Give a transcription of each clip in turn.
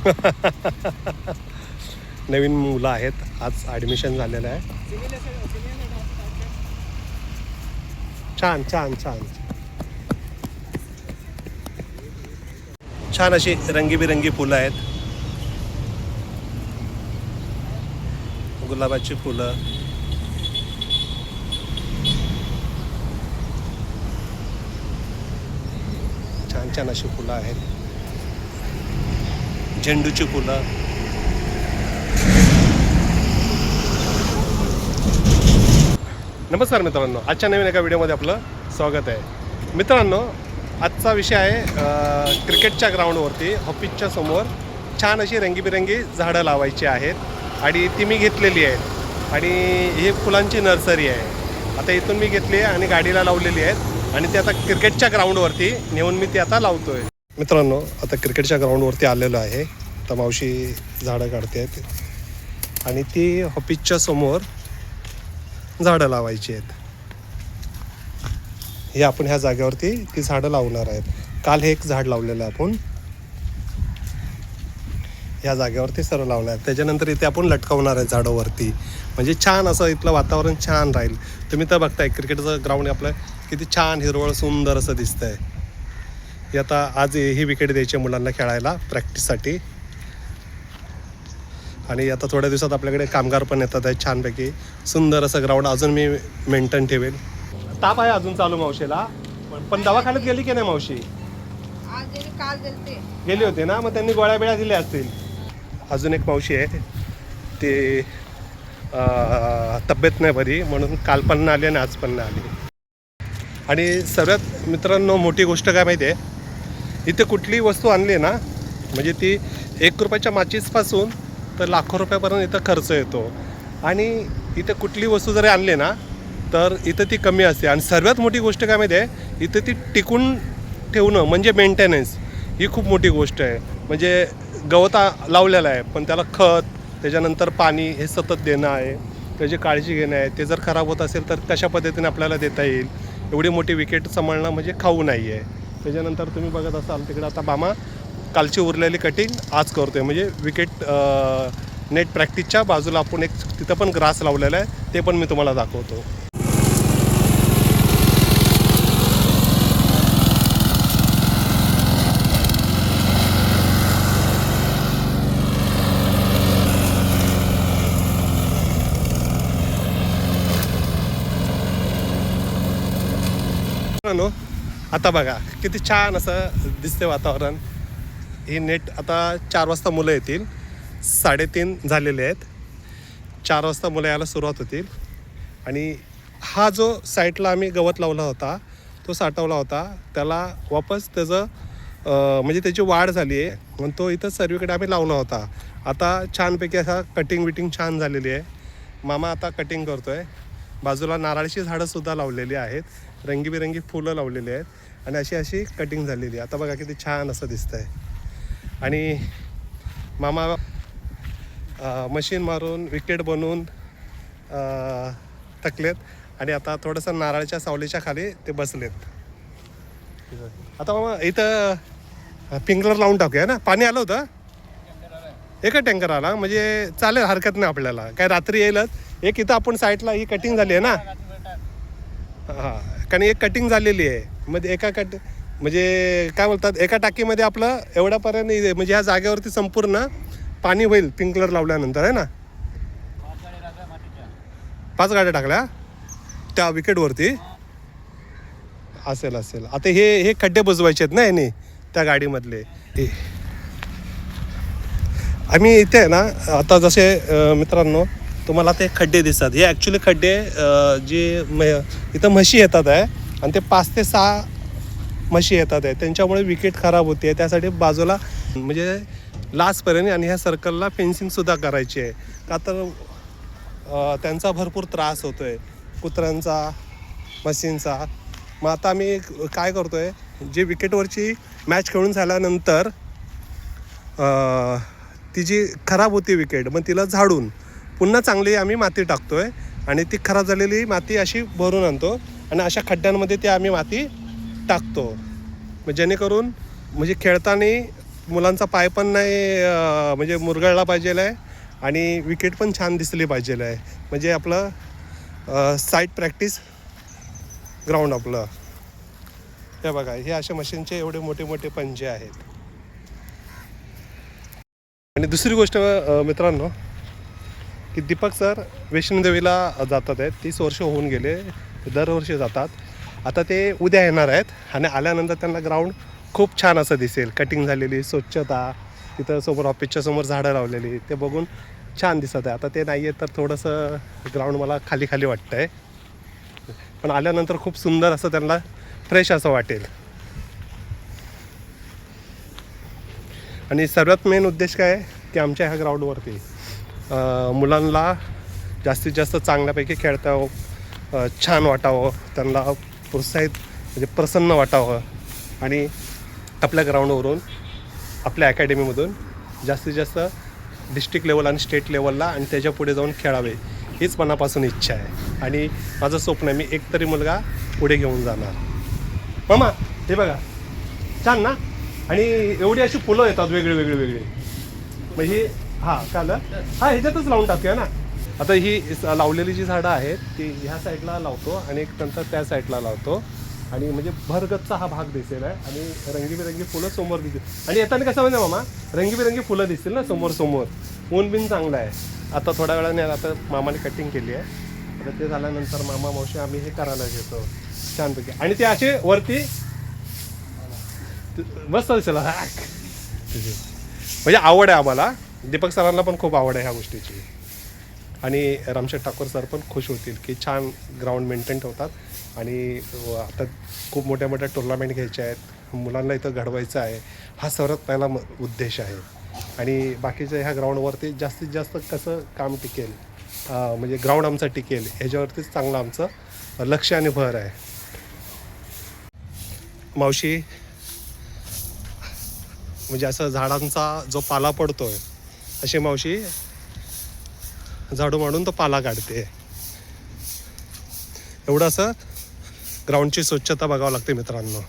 नवीन मुलं आहेत. आज ॲडमिशन झालेलं आहे. छान छान छान. छान अशी रंगीबिरंगी फुलं आहेत. गुलाबाची फुलं. छान छान अशी फुलं आहेत. झेंडूची फुलं. नमस्कार मित्रांनो आजच्या नवीन एका व्हिडिओमध्ये आपलं स्वागत आहे. मित्रांनो आजचा विषय आहे क्रिकेटच्या ग्राउंडवरती ऑफिसच्या समोर छान अशी रंगीबिरंगी झाडं लावायची आहेत आणि ती मी घेतलेली आहेत. आणि ही फुलांची नर्सरी आहे. आता इथून मी घेतली आहे आणि गाडीला लावलेली आहेत. आणि ती आता क्रिकेटच्या ग्राउंडवरती नेऊन मी ती आता लावतो आहे मित्रांनो आता क्रिकेटच्या ग्राउंडवरती आलेलो आहे. तर मावशी झाडं काढते आहेत आणि ती हॉपीजच्या समोर झाडं लावायची आहेत. हे आपण ह्या जागेवरती ती झाडं लावणार आहेत. काल हे एक झाड लावलेलं आहे आपण. ह्या जागेवरती सर्व लावलं आहेत त्याच्यानंतर इथे आपण लटकवणार आहे झाडावरती. म्हणजे छान असं इथलं वातावरण छान राहील. तुम्ही तर बघताय क्रिकेटचं ग्राउंड आपलं किती छान हिरवळ सुंदर असं दिसतंय. हे आता आज ही विकेट द्यायची मुलांना खेळायला प्रॅक्टिससाठी. आणि आता थोड्या दिवसात आपल्याकडे कामगार पण येतात आहे छानपैकी. सुंदर असं ग्राउंड अजून मी मेंटेन ठेवेल ताप आहे अजून चालू मावशीला. पण- पण दवाखान्यात गेली की नाही मावशी? आज गेली काल गेलते. गेली होती ना? मग त्यांनी गोळ्या बिळ्या दिल्या असतील. अजून एक मावशी आहे. ते तब्येत नाही बरी म्हणून काल पण आली आणि आज पण आली. आणि सर्वात मित्रांनो मोठी गोष्ट काय माहिती आहे? इथे कुठलीही वस्तू आणली ना म्हणजे ती एक रुपयाच्या माचीसपासून तर लाखो रुपयापर्यंत इथं खर्च येतो. आणि इथे कुठली वस्तू जरी आणली ना तर इथं ती कमी असते. आणि सर्वात मोठी गोष्ट काय माहिती आहे इथं ती टिकून ठेवणं म्हणजे मेंटेनन्स ही खूप मोठी गोष्ट आहे. म्हणजे गवत लावलेलं आहे पण त्याला खत त्याच्यानंतर पाणी हे सतत देणं आहे. त्याची काळजी घेणं आहे. ते जर खराब होत असेल तर कशा पद्धतीने आपल्याला देता येईल? एवढी मोठी विकेट सांभाळणं म्हणजे खाऊ नाही आहे. त्याच्यानंतर तुम्ही बघत असाल तिकडे आता बामा कालची उरलेली कटिंग आज करतोय. म्हणजे विकेट नेट प्रॅक्टिसच्या बाजूला आपण एक तिथं पण ग्रास लावलेला आहे ते पण मी तुम्हाला दाखवतो मित्रांनो आता बघा किती छान असं दिसते वातावरण. ही नेट आता चार वाजता मुलं येतील. साडेतीन झालेले आहेत. चार वाजता मुलं यायला सुरुवात होतील. आणि हा जो साईटला आम्ही गवत लावला होता तो साठवला होता त्याला वापस त्याचं म्हणजे त्याची वाढ झाली आहे. म्हणून तो इथं सर्वीकडे आम्ही लावला होता. आता छानपैकी असा कटिंग विटिंग छान झालेली आहे. मामा आता कटिंग करतो आहे बाजूला नारळाची झाडंसुद्धा लावलेली आहेत. रंगीबिरंगी फुलं लावलेली आहेत आणि अशी अशी कटिंग झालेली आहे. आता बघा किती छान असं दिसतंय. आणि मामा मशीन मारून विकेट बनवून थकलेत. आणि आता थोडंसं नारळाच्या सावलीच्या खाली ते बसलेत. आता मामा इथं पिंकलर लावून टाकूया ना? पाणी आलं होतं? एका टँकर आला. म्हणजे चालेल हरकत नाही आपल्याला. काय रात्री येईलच. एक इथं आपण साईडला ही कटिंग झाली आहे ना? हां. कारण एक कटिंग झालेली आहे. म्हणजे एका कट म्हणजे काय बोलतात एका टाकीमध्ये आपलं एवढ्यापर्यंत म्हणजे ह्या जागेवरती संपूर्ण पाणी होईल पिंकलर लावल्यानंतर आहे ना? पाच गाड्या टाकल्या. त्या विकेटवरती असेल असेल. आता हे हे खड्डे बुजवायचे आहेत ना याने त्या गाडीमधले. आम्ही इथे आहे ना आता जसे मित्रांनो तुम्हाला ते खड्डे दिसतात. हे ॲक्च्युली खड्डे जे म इथं म्हशी येतात आहे आणि ते पाच ते सहा म्हशी येतात आहे. त्यांच्यामुळे विकेट खराब होते त्यासाठी बाजूला म्हणजे लास्टपर्यंत आणि ह्या सर्कलला फेन्सिंगसुद्धा करायची आहे. का तर त्यांचा भरपूर त्रास होतो आहे कुत्र्यांचा म्हशींचा. मग आता आम्ही काय करतो आहे जे विकेटवरची मॅच खेळून झाल्यानंतर ती जी खराब होती विकेट मग तिला झाडून पुन्हा चांगली आम्ही माती टाकतो आहे आणि ती खराब झालेली माती अशी भरून आणतो आणि अशा खड्ड्यांमध्ये ती आम्ही माती टाकतो. मग जेणेकरून म्हणजे खेळताना मुलांचा पाय पण नाही म्हणजे मुरगळला पाहिजे आहे आणि विकेट पण छान दिसली पाहिजे आहे. म्हणजे आपलं साईड प्रॅक्टिस ग्राउंड आपलं. हे बघा हे अशा मशीनचे एवढे मोठे मोठे पंजे आहेत. आणि दुसरी गोष्ट मित्रांनो की दीपक सर वैष्णोदेवीला जातात आहेत. तीस वर्ष होऊन गेले दरवर्षी जातात. आता ते उद्या येणार आहेत आणि आल्यानंतर त्यांना ग्राउंड खूप छान असं दिसेल. कटिंग झालेली स्वच्छता तिथं समोर ऑफिसच्या समोर झाडं लावलेली ते बघून छान दिसत आहे. आता ते नाही आहे तर थोडंसं ग्राउंड मला खाली खाली वाटतं आहे पण आल्यानंतर खूप सुंदर असं त्यांना फ्रेश असं वाटेल. आणि सर्वात मेन उद्देश काय आहे? की आमच्या ह्या ग्राउंडवरती मुलांना जास्तीत जास्त चांगल्यापैकी खेळता छान वाटावं त्यांना प्रोत्साहित म्हणजे प्रसन्न वाटावं. आणि आपल्या ग्राउंडवरून आपल्या अकॅडमीमधून जास्तीत जास्त डिस्ट्रिक्ट लेवल आणि स्टेट लेवलला आणि त्याच्या पुढे जाऊन खेळावे हीच मनापासून इच्छा आहे. आणि माझं स्वप्न आहे मी एकतरी मुलगा पुढे घेऊन जाणार. मामा हे बघा. छान ना? आणि एवढी अशी फुलं येतात वेगळी वेगळी वेगळी. मग ही हा काल हा ह्याच्यातच लावून टाकूया ना. आता ही लावलेली जी झाडं आहेत ती ह्या साईडला लावतो आणि एक नंतर त्या साईडला लावतो. आणि म्हणजे भरगतचा हा भाग दिसेल आहे. आणि रंगीबिरंगी फुलं समोर दिसतील आणि येताना कसं म्हणजे मामा? रंगीबिरंगी फुलं दिसतील ना समोर समोर ऊन बिन चांगलं आहे. आता थोड्या वेळाने आता मामाने कटिंग केली आहे. आता ते झाल्यानंतर मामा मावशी आम्ही हे करायला घेतो. छानपैकी. आणि ते असे वरती मस्त दिसेल. म्हणजे आवड आहे आम्हाला. दीपक सरांना पण खूप आवड आहे ह्या गोष्टीची. आणि रामशेठ ठाकूर सर पण खुश होतील की छान ग्राउंड मेंटेन ठेवतात. आणि आता खूप मोठ्या मोठ्या टुर्नामेंट घ्यायच्या आहेत. मुलांना इथं घडवायचं आहे. हा सर्वात पहिला म- उद्देश आहे. आणि बाकीच्या ह्या ग्राउंडवरती जास्तीत जास्त कसं काम टिकेल म्हणजे ग्राउंड आमचं टिकेल ह्याच्यावरतीच चांगलं आमचं लक्ष आणि भर आहे. मावशी म्हणजे असं झाडांचा जो पाला पडतो आहे अशी मावशी झाडू मारून तो पाला काढते. एवढं असं ग्राउंडची स्वच्छता बघावं लागते मित्रांनो.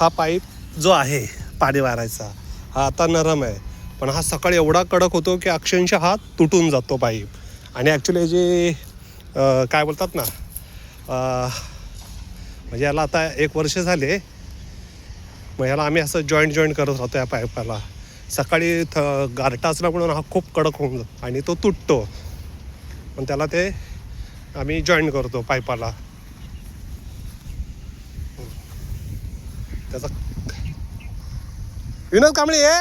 हा पाईप जो आहे पाणी वारायचा हा आता नरम आहे. पण हा सकाळी एवढा कडक होतो की अक्षरशः हा तुटून जातो पाईप. आणि ॲक्च्युली जे काय बोलतात ना म्हणजे याला आता एक वर्ष झाले मग याला आम्ही असं जॉईंट जॉईंट करत राहतो या पाईपाला. सकाळी थ गारटा असल्यामुळे हा खूप कडक होऊन जातो आणि तो तुटतो. पण त्याला ते आम्ही जॉईंट करतो पाईपाला. त्याचा विनोद कांबळे ये.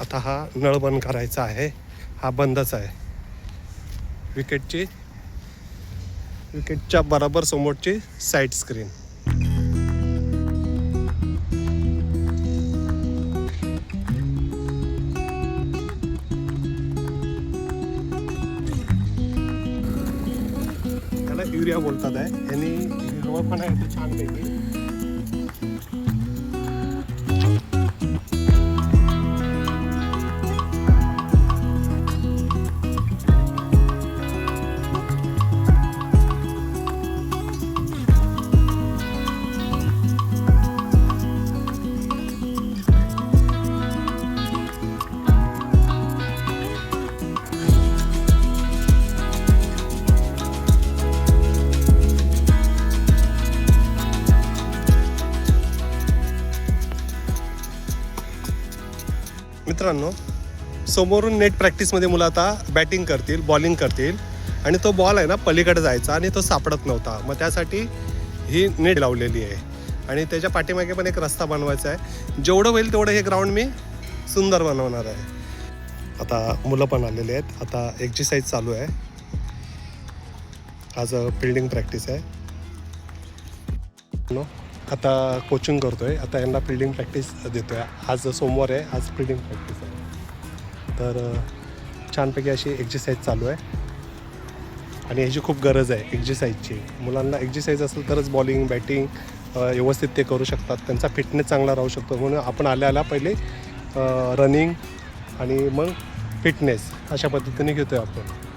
आता हा नळ बंद करायचा आहे. हा बंदच आहे. विकेटची विकेटच्या बरोबर समोरची साईड स्क्रीन आहे यांनी हिरवं पण आहे ते छानपैकी मित्रांनो समोरून नेट प्रॅक्टिसमध्ये मुलं आता बॅटिंग करतील बॉलिंग करतील आणि तो बॉल आहे ना पलीकडे जायचा आणि तो सापडत नव्हता. मग त्यासाठी ही नेट लावलेली आहे. आणि त्याच्या पाठीमागे पण एक रस्ता बनवायचा आहे. जेवढं होईल तेवढं हे ग्राउंड मी सुंदर बनवणार आहे. आता मुलं पण आलेली आहेत. आता एक्झरसाईज चालू आहे. आज फिल्डिंग प्रॅक्टिस आहे. नो आता कोचिंग करतोय. आता यांना फिल्डिंग प्रॅक्टिस देतोय. आज सोमवार आहे आज फिल्डिंग प्रॅक्टिस आहे. तर छानपैकी अशी एक्झरसाईज चालू आहे. आणि ह्याची खूप गरज आहे एक्झरसाईजची मुलांना एक्झरसाईज असेल तरच बॉलिंग बॅटिंग व्यवस्थित ते करू शकतात. त्यांचा फिटनेस चांगला राहू शकतो. म्हणून आपण आल्या आल्या पहिले रनिंग आणि मग फिटनेस अशा पद्धतीने घेतो आहे आपण.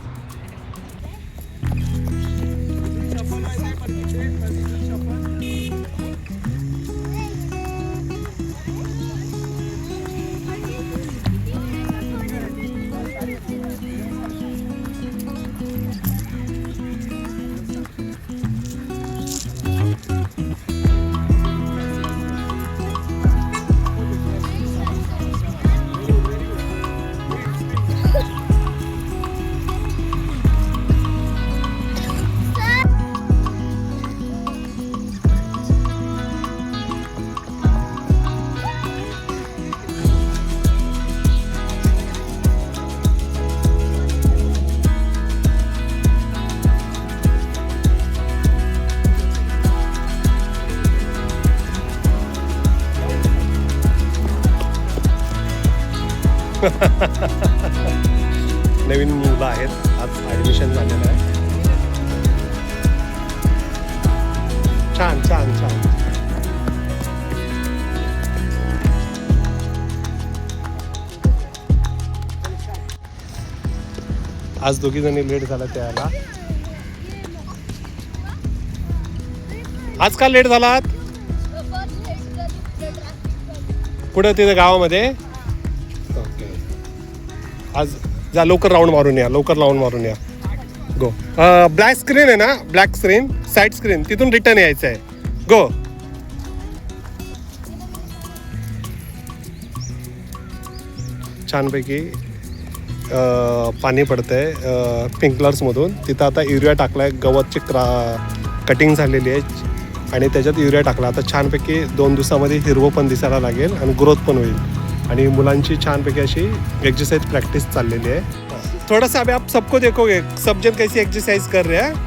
नवीन मुलं आहेत. आज ॲडमिशन झालेलं आहे. छान छान छान. आज दोघी जणी लेट झाला त्याला. आज का लेट झालात? पुढे तिथे गावामध्ये? आज जा लवकर राऊंड मारून या लवकर राऊंड मारून या. गो ब्लॅक स्क्रीन आहे ना? ब्लॅक स्क्रीन साईड स्क्रीन तिथून रिटर्न यायचं आहे गो छानपैकी पाणी पडतंय. स्प्रिंकलर्समधून तिथं आता युरिया टाकलाय. गवतची क्रा कटिंग झालेली आहे. आणि त्याच्यात युरिया टाकला. आता छानपैकी दोन दिवसामध्ये हिरवं पण दिसायला लागेल आणि ग्रोथ पण होईल. आणि मुलांची छानपैकी अशी एक्सरसाइज प्रॅक्टिस चाललेली आहे. थोड़ा सा अभी आप सबको देखोगे सब जन कैसी एक्सरसाइज कर रहे हैं?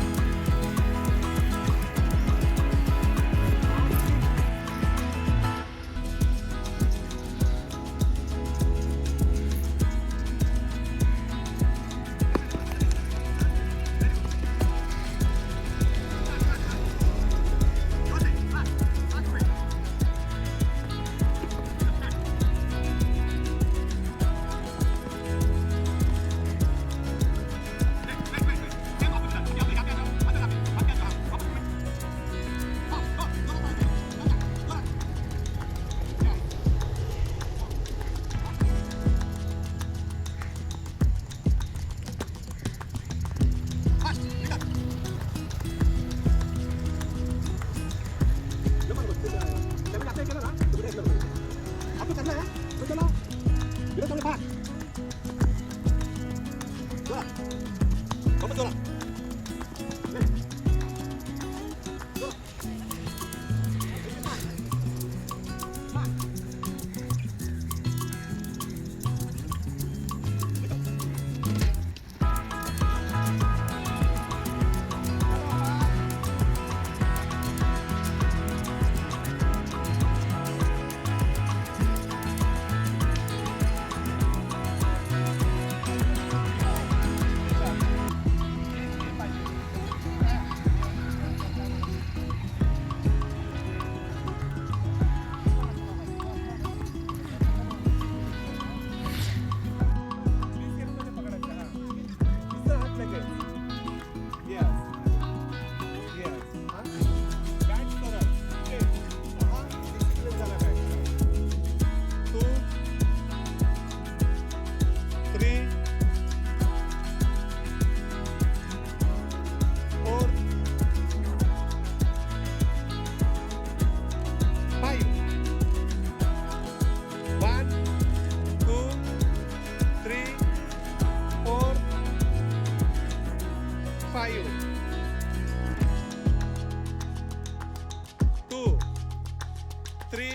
three,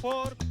four.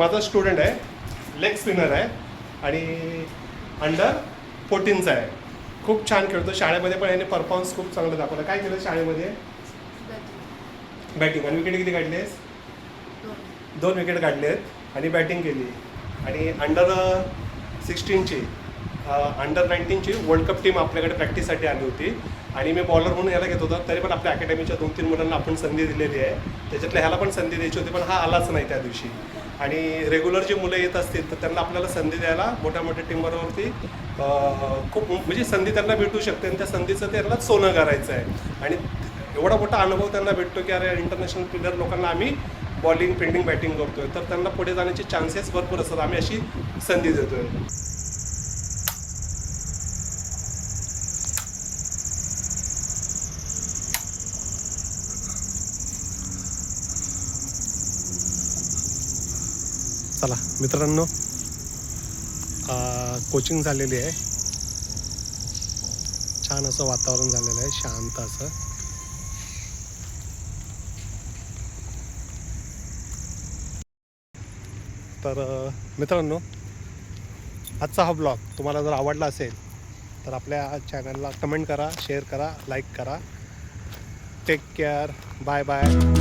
माझा स्टुडंट आहे लेग स्पिनर आहे आणि अंडर फोर्टीनचा आहे. खूप छान खेळतो. शाळेमध्ये पण याने परफॉर्मन्स खूप चांगलं दाखवला. काय केलं शाळेमध्ये? बॅटिंग आणि विकेट किती काढलेस दोन. विकेट काढले आहेत आणि बॅटिंग केली. आणि अंडर सिक्स्टीनची uh, अंडर नाईन्टीनची वर्ल्ड कप टीम आपल्याकडे प्रॅक्टिससाठी आली होती. आणि मी बॉलर म्हणून याला घेत होता. तरी पण आपल्या अकॅडमीच्या दोन तीन मुलांना आपण संधी दिलेली आहे. त्याच्यातल्या ह्याला पण संधी द्यायची होती पण हा आलाच नाही त्या दिवशी. आणि रेग्युलर जी मुलं येत असतील तर त्यांना आपल्याला संधी द्यायला मोठ्या मोठ्या टीमवरती खूप म्हणजे संधी त्यांना भेटू शकते. आणि त्या संधीचं त्यांना सोनं करायचं आहे. आणि एवढा मोठा अनुभव त्यांना भेटतो की अरे इंटरनॅशनल प्लेयर लोकांना आम्ही बॉलिंग फिल्डिंग बॅटिंग करतोय. तर त्यांना पुढे जाण्याचे चान्सेस भरपूर असतात. आम्ही अशी संधी देतोय. चला मित्रांनो कोचिंग झालेली आहे. छान असं वातावरण झालेलं आहे शांत असं. तर मित्रांनो आजचा हा ब्लॉग तुम्हाला जर आवडला असेल तर आपल्या चॅनलला कमेंट करा शेअर करा लाईक करा. Take care bye bye